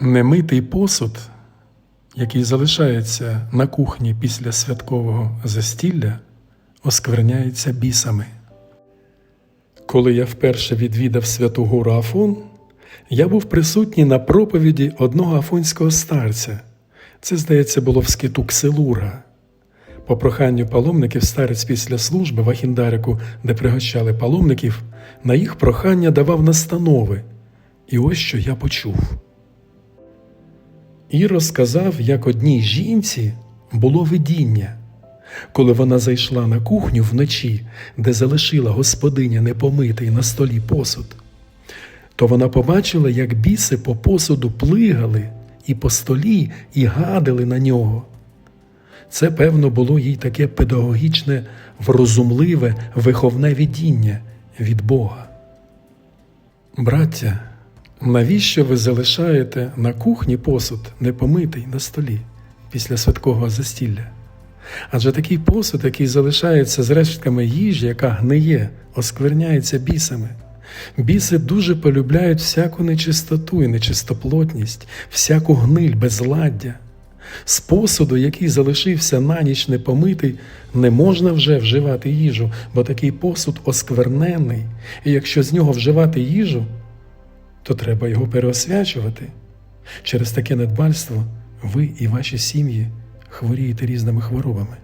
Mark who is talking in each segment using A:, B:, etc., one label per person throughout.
A: Немитий посуд, який залишається на кухні після святкового застілля, оскверняється бісами. Коли я вперше відвідав святу гору Афон, я був присутній на проповіді одного афонського старця. Це, здається, було в скиту Ксилурга. По проханню паломників старець після служби в Ахіндарику, де пригощали паломників, на їх прохання давав настанови. І ось що я почув. І розказав, як одній жінці було видіння. Коли вона зайшла на кухню вночі, де залишила господиня непомитий на столі посуд, то вона побачила, як біси по посуду плигали і по столі, і гадили на нього. Це, певно, було їй таке педагогічне, врозумливе, виховне видіння від Бога. Браття, навіщо ви залишаєте на кухні посуд непомитий на столі після святкового застілля? Адже такий посуд, який залишається з рештками їжі, яка гниє, оскверняється бісами. Біси дуже полюбляють всяку нечистоту і нечистоплотність, всяку гниль, безладдя. З посуду, який залишився на ніч непомитий, не можна вже вживати їжу, бо такий посуд осквернений, і якщо з нього вживати їжу, то треба його переосвячувати. Через таке недбальство ви і ваші сім'ї хворієте різними хворобами.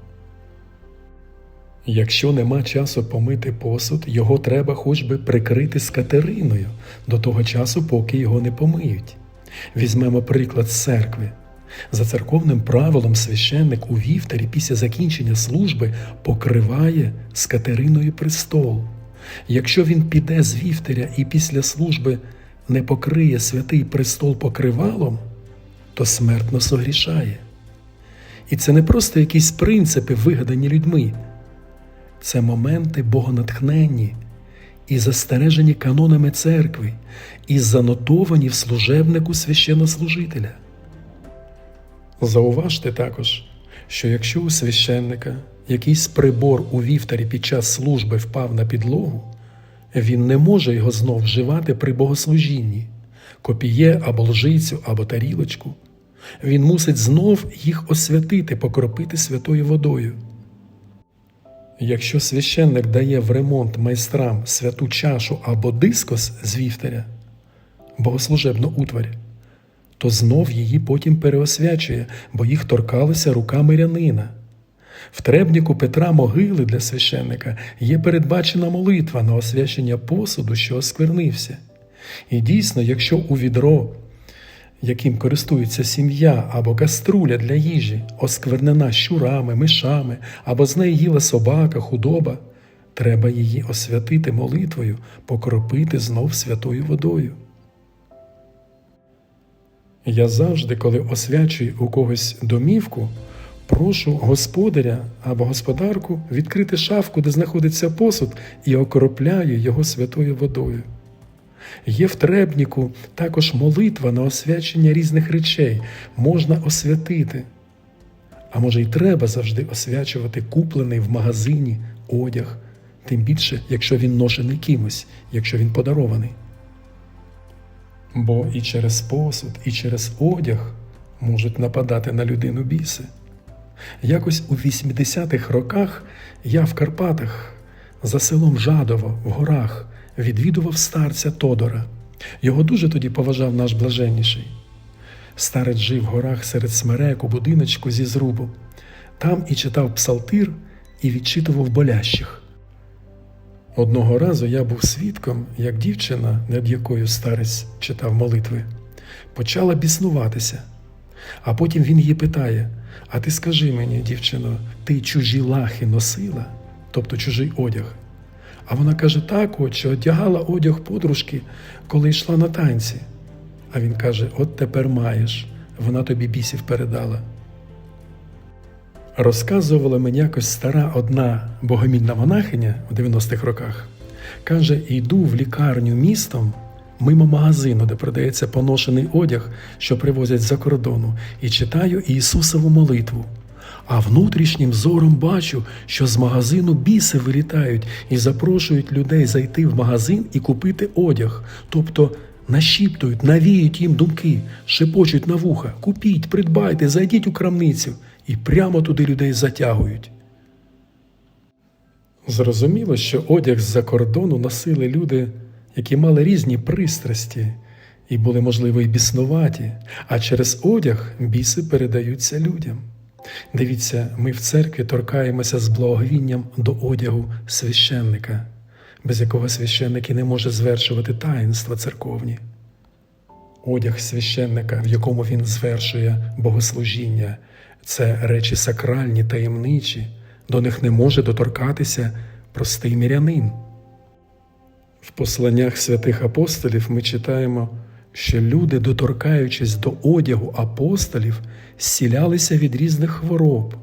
A: Якщо нема часу помити посуд, його треба хоч би прикрити скатериною до того часу, поки його не помиють. Візьмемо приклад з церкви. За церковним правилом священник у вівтарі після закінчення служби покриває скатериною престол. Якщо він піде з вівтаря і після служби не покриє святий престол покривалом, то смертно согрішає. І це не просто якісь принципи, вигадані людьми, це моменти богонатхненні і застережені канонами церкви, і занотовані в служебнику священнослужителя. Зауважте також, що якщо у священника якийсь прибор у вівтарі під час служби впав на підлогу, він не може його знов вживати при богослужінні, копіє або лжицю, або тарілочку. Він мусить знов їх освятити, покропити святою водою. Якщо священник дає в ремонт майстрам святу чашу або дискос з вівтаря, богослужебну утварь, то знов її потім переосвячує, бо їх торкалися рука мирянина. В требніку Петра могили для священника є передбачена молитва на освячення посуду, що осквернився. І дійсно, якщо у відро, яким користується сім'я або каструля для їжі, осквернена щурами, мишами, або з неї їла собака, худоба, треба її освятити молитвою, покропити знов святою водою. Я завжди, коли освячую у когось домівку, прошу господаря або господарку відкрити шафку, де знаходиться посуд, і окропляю його святою водою. Є в требніку також молитва на освячення різних речей, можна освятити. А може й треба завжди освячувати куплений в магазині одяг, тим більше, якщо він ношений кимось, якщо він подарований. Бо і через посуд, і через одяг можуть нападати на людину біси. Якось у 80-х роках я в Карпатах за селом Жадово в горах відвідував старця Тодора. Його дуже тоді поважав наш блаженніший. Старець жив в горах серед смерек у будиночку зі зрубу. Там і читав псалтир, і відчитував болящих. Одного разу я був свідком, як дівчина, над якою старець читав молитви, почала біснуватися. А потім він її питає: А ти скажи мені, дівчино, ти чужі лахи носила, тобто чужий одяг? А вона каже: так, отче, одягала одяг подружки, коли йшла на танці. А він каже: От тепер маєш, вона тобі бісів передала. Розказувала мені якось стара одна богомільна монахиня в 90-х роках. Каже, йду в лікарню містом мимо магазину, де продається поношений одяг, що привозять з-за кордону, і читаю Ісусову молитву. А внутрішнім зором бачу, що з магазину біси вилітають і запрошують людей зайти в магазин і купити одяг, тобто нашіптують, навіють їм думки, шепочуть на вуха, купіть, придбайте, зайдіть у крамницю і прямо туди людей затягують. Зрозуміло, що одяг з-за кордону носили люди, які мали різні пристрасті і були, можливо, і біснуваті, а через одяг біси передаються людям. Дивіться, ми в церкві торкаємося з благовінням до одягу священника, без якого священник і не може звершувати таїнства церковні. Одяг священника, в якому він звершує богослужіння, це речі сакральні, таємничі, до них не може доторкатися простий мірянин. В посланнях святих апостолів ми читаємо, що люди, доторкаючись до одягу апостолів, зцілялися від різних хвороб,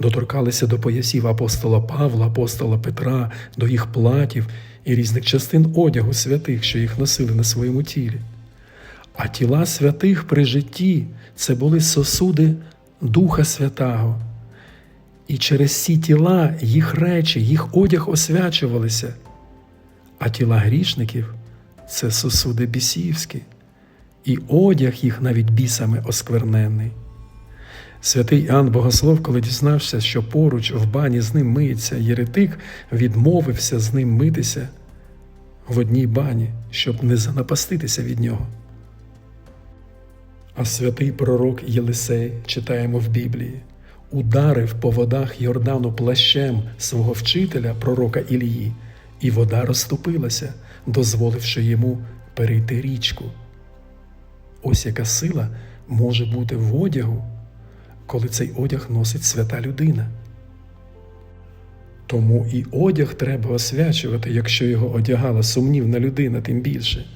A: доторкалися до поясів апостола Павла, апостола Петра, до їх платів і різних частин одягу святих, що їх носили на своєму тілі. А тіла святих при житті це були сосуди Духа Святого. І через ці тіла їх речі, їх одяг освячувалися, а тіла грішників це сосуди бісівські, і одяг їх навіть бісами осквернений. Святий Іоанн Богослов, коли дізнався, що поруч в бані з ним миється єретик, відмовився з ним митися в одній бані, щоб не занапаститися від нього. А святий пророк Єлисей, читаємо в Біблії, ударив по водах Йордану плащем свого вчителя, пророка Ілії, і вода розступилася, дозволивши йому перейти річку. Ось яка сила може бути в одягу, коли цей одяг носить свята людина. Тому і одяг треба освячувати, якщо його одягала сумнівна людина, тим більше.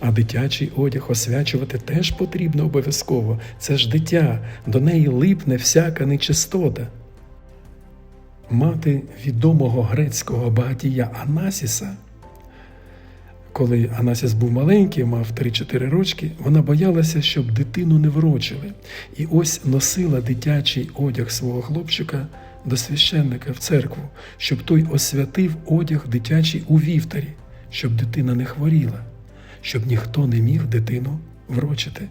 A: А дитячий одяг освячувати теж потрібно обов'язково. Це ж дитя, до неї липне всяка нечистота. Мати відомого грецького багатія Анасіса, коли Анасіс був маленький, мав 3-4 рочки, вона боялася, щоб дитину не врочили, і ось носила дитячий одяг свого хлопчика до священника в церкву, щоб той освятив одяг дитячий у вівтарі, щоб дитина не хворіла щоб ніхто не міг дитину врочити.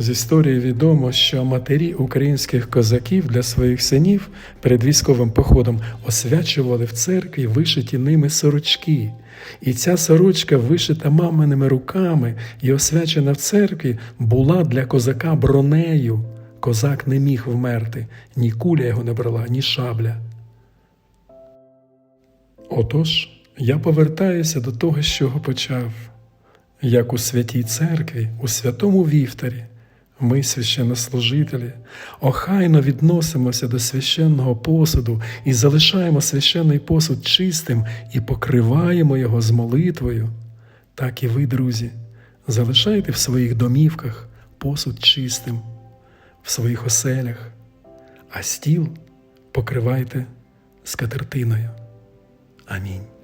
A: З історії відомо, що матері українських козаків для своїх синів перед військовим походом освячували в церкві вишиті ними сорочки, і ця сорочка, вишита маминими руками і освячена в церкві, була для козака бронею. Козак не міг вмерти, ні куля його не брала, ні шабля. Отож. Я повертаюся до того, з чого почав, як у святій церкві, у святому вівтарі, ми, священнослужителі, охайно відносимося до священного посуду і залишаємо священний посуд чистим і покриваємо його з молитвою, так і ви, друзі, залишайте в своїх домівках посуд чистим, в своїх оселях, а стіл покривайте скатертиною. Амінь.